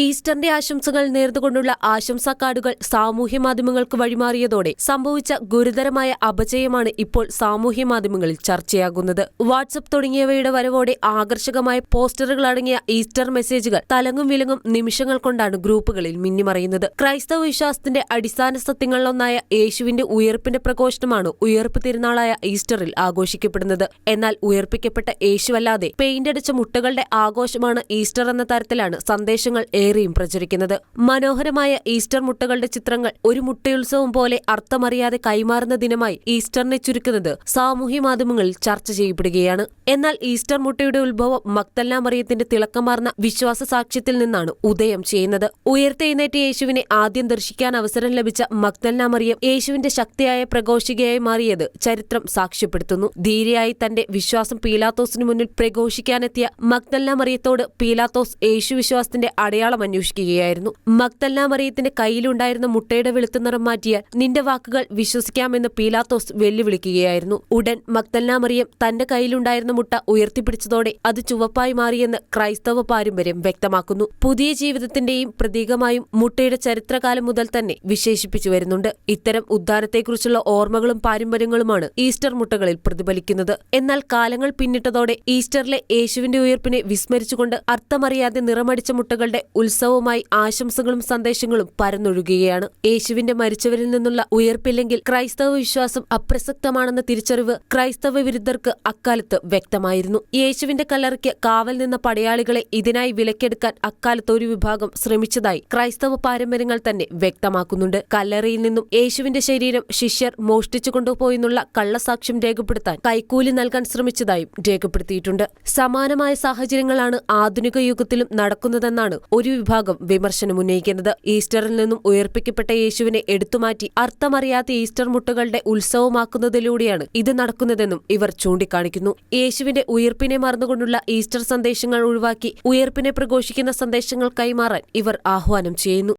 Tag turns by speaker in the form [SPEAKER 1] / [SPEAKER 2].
[SPEAKER 1] ഈസ്റ്ററിന്റെ ആശംസകൾ നേർന്നുകൊണ്ടുള്ള ആശംസാ കാർഡുകൾ സാമൂഹ്യ മാധ്യമങ്ങൾക്ക് വഴിമാറിയതോടെ സംഭവിച്ച ഗുരുതരമായ അപജയമാണ് ഇപ്പോൾ സാമൂഹ്യ മാധ്യമങ്ങളിൽ ചർച്ചയാകുന്നത്. വാട്സപ്പ് തുടങ്ങിയവയുടെ വരവോടെ ആകർഷകമായ പോസ്റ്ററുകൾ അടങ്ങിയ ഈസ്റ്റർ മെസ്സേജുകൾ തലങ്ങും വിലങ്ങും നിമിഷങ്ങൾ കൊണ്ടാണ് ഗ്രൂപ്പുകളിൽ മിന്നിമറിയുന്നത്. ക്രൈസ്തവ വിശ്വാസത്തിന്റെ അടിസ്ഥാന സത്യങ്ങളിലൊന്നായ യേശുവിന്റെ ഉയർപ്പിന്റെ പ്രഘോഷണമാണ് ഉയർപ്പ് തിരുനാളായ ഈസ്റ്ററിൽ ആഘോഷിക്കപ്പെടുന്നത്. എന്നാൽ ഉയർപ്പിക്കപ്പെട്ട യേശുവല്ലാതെ പെയിന്റ് അടിച്ച മുട്ടകളുടെ ആഘോഷമാണ് ഈസ്റ്റർ എന്ന തരത്തിലാണ് സന്ദേശങ്ങൾ ഏറെയും പ്രചരിക്കുന്നത്. മനോഹരമായ ഈസ്റ്റർ മുട്ടകളുടെ ചിത്രങ്ങൾ ഒരു മുട്ടയുത്സവം പോലെ അർത്ഥമറിയാതെ കൈമാറുന്ന ദിനമായി ഈസ്റ്ററിനെ ചുരുക്കുന്നത് സാമൂഹ്യ മാധ്യമങ്ങളിൽ ചർച്ച ചെയ്യപ്പെടുകയാണ്. എന്നാൽ ഈസ്റ്റർ മുട്ടയുടെ ഉത്ഭവം മക്തല്ല മറിയത്തിന്റെ തിളക്കമാർന്ന വിശ്വാസ സാക്ഷ്യത്തിൽ നിന്നാണ് ഉദയം ചെയ്യുന്നത്. ഉയർത്തെഴുന്നേറ്റ യേശുവിനെ ആദ്യം ദർശിക്കാൻ അവസരം ലഭിച്ച മക്തല്ല മറിയം യേശുവിന്റെ ശക്തിയായ പ്രഘോഷികയായി മാറിയത് ചരിത്രം സാക്ഷ്യപ്പെടുത്തുന്നു. ധീരയായി തന്റെ വിശ്വാസം പീലാത്തോസിനു മുന്നിൽ പ്രഘോഷിക്കാനെത്തിയ മക്തല്ല മറിയത്തോട് പീലാത്തോസ് യേശു വിശ്വാസത്തിന്റെ അടയാളം അന്വേഷിക്കുകയായിരുന്നു. മക്തല്ല മറിയത്തിന്റെ കയ്യിലുണ്ടായിരുന്ന മുട്ടയുടെ വെളുത്ത നിറം മാറ്റിയാൽ നിന്റെ വാക്കുകൾ വിശ്വസിക്കാമെന്ന് പീലാത്തോസ് വെല്ലുവിളിക്കുകയായിരുന്നു. ഉടൻ മക്തല്ല മറിയം തന്റെ കയ്യിലുണ്ടായിരുന്ന മുട്ട ഉയർത്തിപ്പിടിച്ചതോടെ അത് ചുവപ്പായി മാറിയെന്ന് ക്രൈസ്തവ പാരമ്പര്യം വ്യക്തമാക്കുന്നു. പുതിയ ജീവിതത്തിന്റെയും പ്രതീകമായും മുട്ടയുടെ ചരിത്രകാലം മുതൽ തന്നെ വിശേഷിപ്പിച്ചു വരുന്നുണ്ട്. ഇത്തരം ഉദ്ധാരത്തെക്കുറിച്ചുള്ള ഓർമ്മകളും പാരമ്പര്യങ്ങളുമാണ് ഈസ്റ്റർ മുട്ടകളിൽ പ്രതിഫലിക്കുന്നത്. എന്നാൽ കാലങ്ങൾ പിന്നിട്ടതോടെ ഈസ്റ്ററിലെ യേശുവിന്റെ ഉയർപ്പിനെ വിസ്മരിച്ചുകൊണ്ട് അർത്ഥമറിയാതെ നിറമടിച്ച മുട്ടകളുടെ ഉത്സവമായി ആശംസകളും സന്ദേശങ്ങളും പരന്നൊഴുകുകയാണ്. യേശുവിന്റെ മരിച്ചവരിൽ നിന്നുള്ള ഉയർപ്പില്ലെങ്കിൽ ക്രൈസ്തവ വിശ്വാസം അപ്രസക്തമാണെന്ന തിരിച്ചറിവ് ക്രൈസ്തവ വിരുദ്ധർക്ക് അക്കാലത്ത് വ്യക്തമായിരുന്നു. യേശുവിന്റെ കല്ലറയ്ക്ക് കാവൽ നിന്ന പടയാളികളെ ഇതിനായി വിലക്കെടുക്കാൻ അക്കാലത്ത് ഒരു വിഭാഗം ശ്രമിച്ചതായി ക്രൈസ്തവ പാരമ്പര്യങ്ങൾ തന്നെ വ്യക്തമാക്കുന്നുണ്ട്. കല്ലറയിൽ നിന്നും യേശുവിന്റെ ശരീരം ശിഷ്യർ മോഷ്ടിച്ചു കൊണ്ടുപോയെന്നുള്ള കള്ളസാക്ഷ്യം രേഖപ്പെടുത്താൻ കൈക്കൂലി നൽകാൻ ശ്രമിച്ചതായും രേഖപ്പെടുത്തിയിട്ടുണ്ട്. സമാനമായ സാഹചര്യങ്ങളാണ് ആധുനിക യുഗത്തിലും നടക്കുന്നതെന്നാണ് ഒരു വിഭാഗം വിമർശനം ഉന്നയിക്കുന്നത്. ഈസ്റ്ററിൽ നിന്നും ഉയർപ്പിക്കപ്പെട്ട യേശുവിനെ എടുത്തുമാറ്റി അർത്ഥമറിയാത്ത ഈസ്റ്റർ മുട്ടുകളുടെ ഉത്സവമാക്കുന്നതിലൂടെയാണ് ഇത് നടക്കുന്നതെന്നും ഇവർ ചൂണ്ടിക്കാണിക്കുന്നു. യേശുവിന്റെ ഉയർപ്പിനെ മറന്നുകൊണ്ടുള്ള ഈസ്റ്റർ സന്ദേശങ്ങൾ ഒഴിവാക്കി ഉയർപ്പിനെ പ്രഘോഷിക്കുന്ന സന്ദേശങ്ങൾ കൈമാറാൻ ഇവർ ആഹ്വാനം ചെയ്യുന്നു.